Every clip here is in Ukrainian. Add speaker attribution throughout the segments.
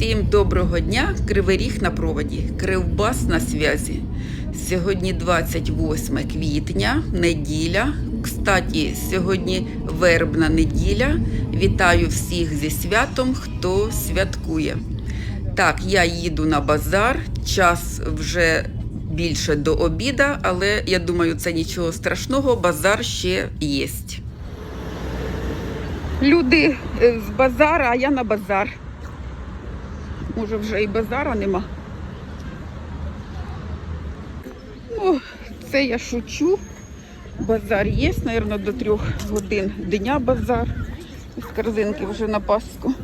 Speaker 1: Всім доброго дня! Кривий Ріг на проводі, Кривбас на зв'язі. Сьогодні 28 квітня, неділя. Кстаті, сьогодні вербна неділя. Вітаю всіх зі святом, хто святкує. Так, я їду на базар. Час вже більше до обіда, але я думаю, це нічого страшного. Базар ще є. Люди е, з базара, а я на базар. Може, вже і базара нема. Ну, це я шучу. Базар є, мабуть, до трьох годин дня базар. З корзинки вже на Пасху.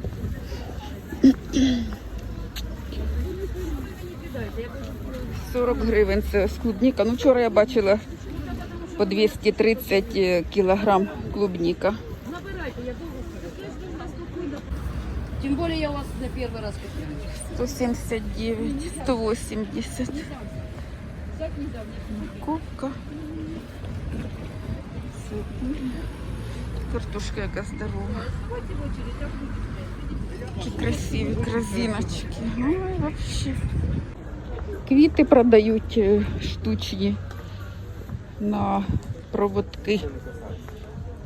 Speaker 1: Сорок гривень це клубніка. Ну, вчора я бачила по 230 кілограм клубніка.
Speaker 2: Тем более я у вас на первый раз купила.
Speaker 1: 179, 180. Кубка. Картошка яка здорова. Які красиві корзиночки. Ой, вообще. Квіти продають е, штучні на проводки.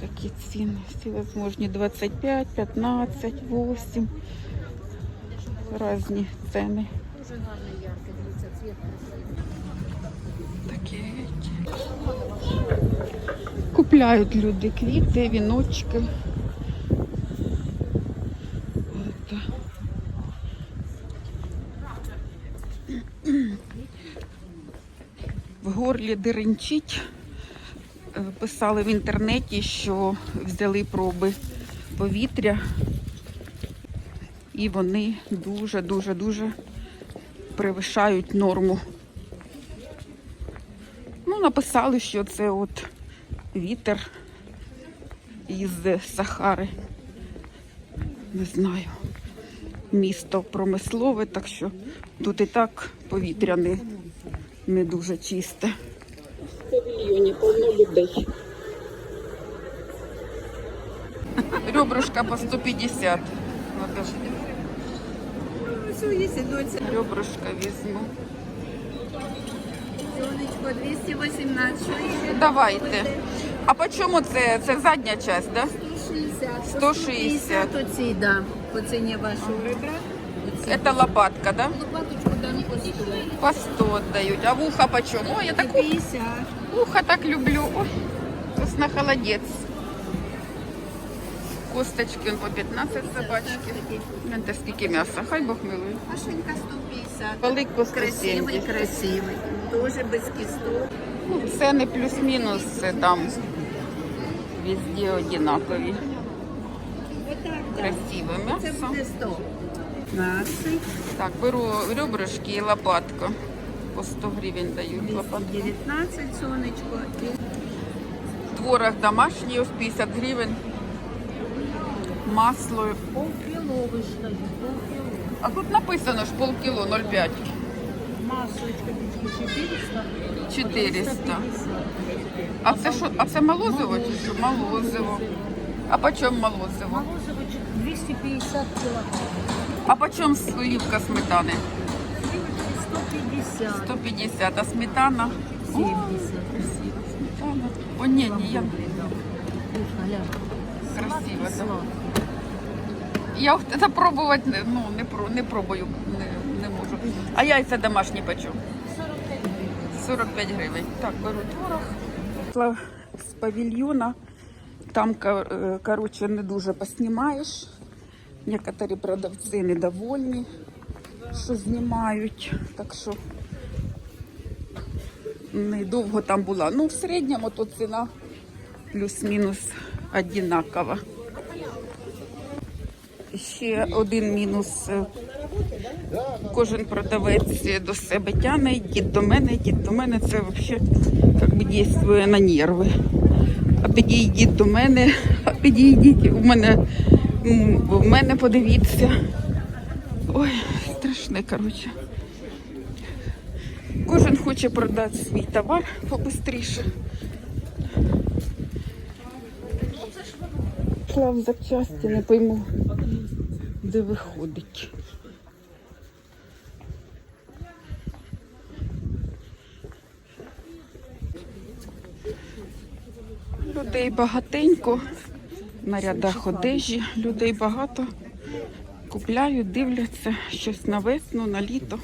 Speaker 1: Такі ціни всевозможні 25, 15, 8. Різні ціни.
Speaker 2: Дуже гарний яркий, дивіться, цвіт.
Speaker 1: Такі. Купляють люди квіти, віночки. Это. В горлі деренчить. Писали в інтернеті, що взяли проби повітря, і вони дуже-дуже-дуже перевищають норму. Ну, написали, що це от вітер із Сахари. Не знаю. Місто промислове, так що тут і так повітря не, не дуже чисте. В павільйоні повно людей. Ребрышка по 150. Надо ж ребрышка візьму.
Speaker 3: Сонечко 218, що є?
Speaker 1: Давайте. А по чому це? Це задня частина, да?
Speaker 3: 160.
Speaker 1: 160.
Speaker 3: Оці, да, по ціні вашого ребра. Оці.
Speaker 1: Это лопатка, да?
Speaker 3: Лопаточку дам по 100.
Speaker 1: По 100 отдают. А в ухо почем? Ой, я так
Speaker 3: 50.
Speaker 1: Ухо так люблю. Ой, вкусно холодец. Косточки он по 15 собачки. Это скільки м'яса? Хай Бог милує.
Speaker 3: Машинка 150.
Speaker 1: Велик по 170.
Speaker 3: Красивий, красивий. Тоже без кісток.
Speaker 1: Ну, ціни плюс-мінус там везде одинакові. Красиве
Speaker 3: Це
Speaker 1: м'ясо.
Speaker 3: буде 100. 15.
Speaker 1: Так, беру ребрышки і лопатку. По 100 гривень дають лопатку.
Speaker 3: 219, сонечко.
Speaker 1: Творог домашній, ось 50 гривень. Масло.
Speaker 2: Полкило вышло, полкило.
Speaker 1: А тут написано ж полкіло 0,5.
Speaker 2: Маслочка 400.
Speaker 1: 400. А це що? А це молозиво чи що? Молозиво. А по чому молозиво?
Speaker 2: Морозово 250 килограмм.
Speaker 1: А по чому сливка сметани?
Speaker 2: Сливочки 150.
Speaker 1: 150, а сметана?
Speaker 2: 70.
Speaker 1: Красиво, сметана. О, ні, ні, я красиво. да. Я це пробувати не, ну, не, про- не пробую, не, не можу. А яйця домашні почу?
Speaker 2: 45
Speaker 1: гривень. Так, беру творог. З павільйона. Там, е, коротше, не дуже поснімаєш. Некоторі продавці недовольні, що знімають. Так що недовго там була. Ну, в середньому то ціна плюс-мінус одинакова. Ще один мінус. Кожен продавець до себе тяне, йдіть до мене, йдіть до мене. Це взагалі як би дійствує на нерви. А підійдіть до мене, а підійдіть у мене, в мене подивіться. Ой, страшне, коротше. Кожен хоче продати свій товар побистріше. Клав запчасті, не пойму, де виходить. Людей багатенько, на рядах одежі, людей багато. Купляють, дивляться щось на весну, на літо.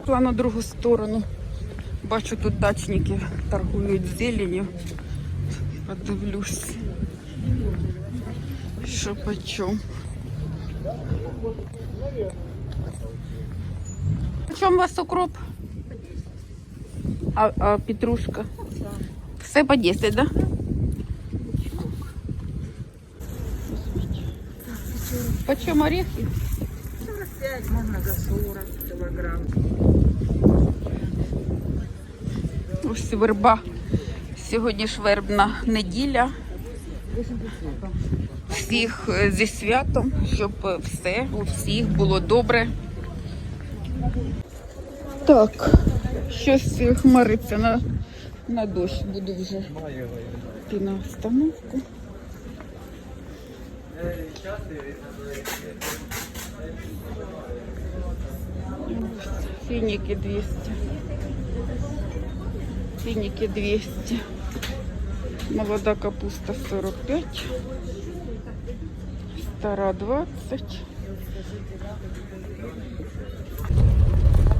Speaker 1: Пішла на другу сторону. Бачу, тут дачники торгують зеленю. Подивлюсь. Що по чому. По чому у вас укроп? А, а петрушка? Все по 10, да? Почем орехи?
Speaker 3: 45 можно за 40 килограмм.
Speaker 1: Ось верба. Сьогодні ж вербна неділя. Всіх е, зі святом, щоб е, все у всіх було добре. Так, щось хмариться на, на дощ. Буду вже йти на остановку. Фініки 200. Финики 200. Молода капуста 45. Стара 20.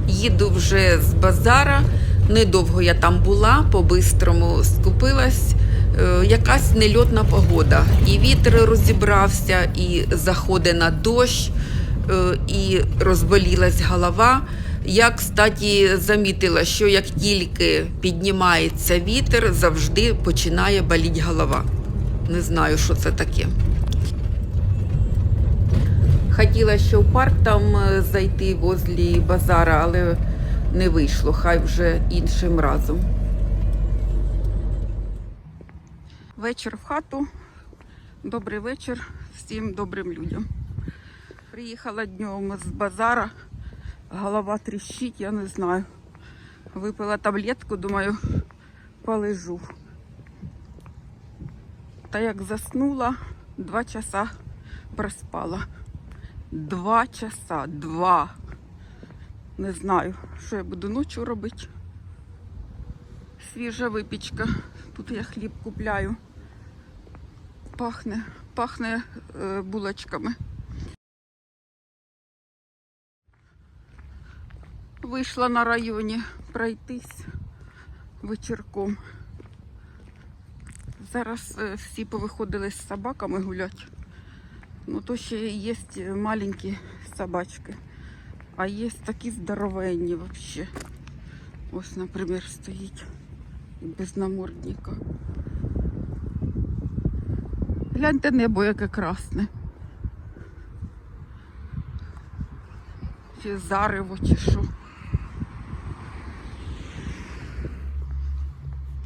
Speaker 1: Їду вже з базара. Недовго я там була, по-бистрому скупилась. Е, Якась нельотна погода. І вітер розібрався, і заходить на дощ, е, і розболілась голова. Я, кстати, замітила, що як тільки піднімається вітер, завжди починає боліти голова. Не знаю, що це таке. Хотіла ще в парк там е, зайти возле базара, але не вийшло. Хай вже іншим разом. Вечір в хату. Добрий вечір всім добрим людям. Приїхала днем з базара. Голова тріщить, я не знаю. Випила таблетку, думаю, полежу. Та як заснула, два часа проспала. Два часа, два. Не знаю, що я буду ночі робити. Свіжа випічка. Тут я хліб купляю. Пахне, пахне е, булочками. Вийшла на районі пройтись вечірком. Зараз е, всі повиходили з собаками гуляти. Ну то ще є маленькі собачки. А є такі здоровенні взагалі. Ось, наприклад, стоїть без намордника. Гляньте небо, яке красне. Чи зарево, чи що.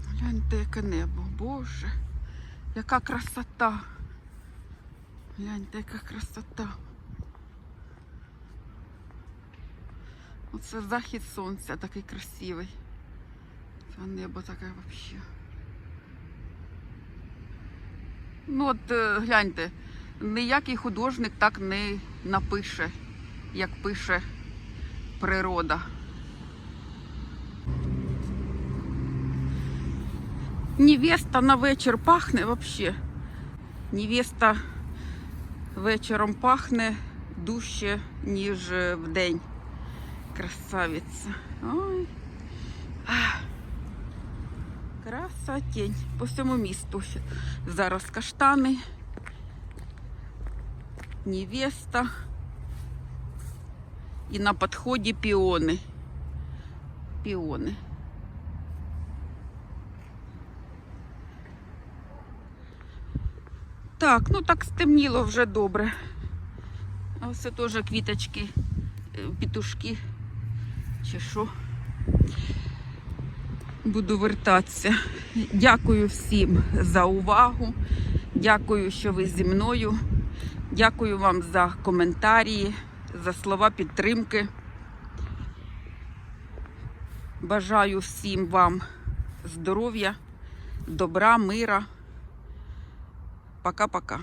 Speaker 1: Гляньте, яке небо. Боже, яка красота. Гляньте, яка красота. Оце захід сонця такий красивий. Це небо таке взагалі. Ну от е, гляньте, ніякий художник так не напише, як пише природа. Невеста на вечір пахне взагалі. Невеста вечором пахне дужче, ніж е, вдень. Красавиця. Ой. Ах. Красотень. По всьому місту зараз каштани. Невеста. І на підході піони. Піони. Так, ну так стемніло вже добре. А ось теж квіточки, е, петушки. Чи що? Буду вертатися. Дякую всім за увагу. Дякую, що ви зі мною. Дякую вам за коментарі, за слова підтримки. Бажаю всім вам здоров'я, добра, мира. Пока-пока.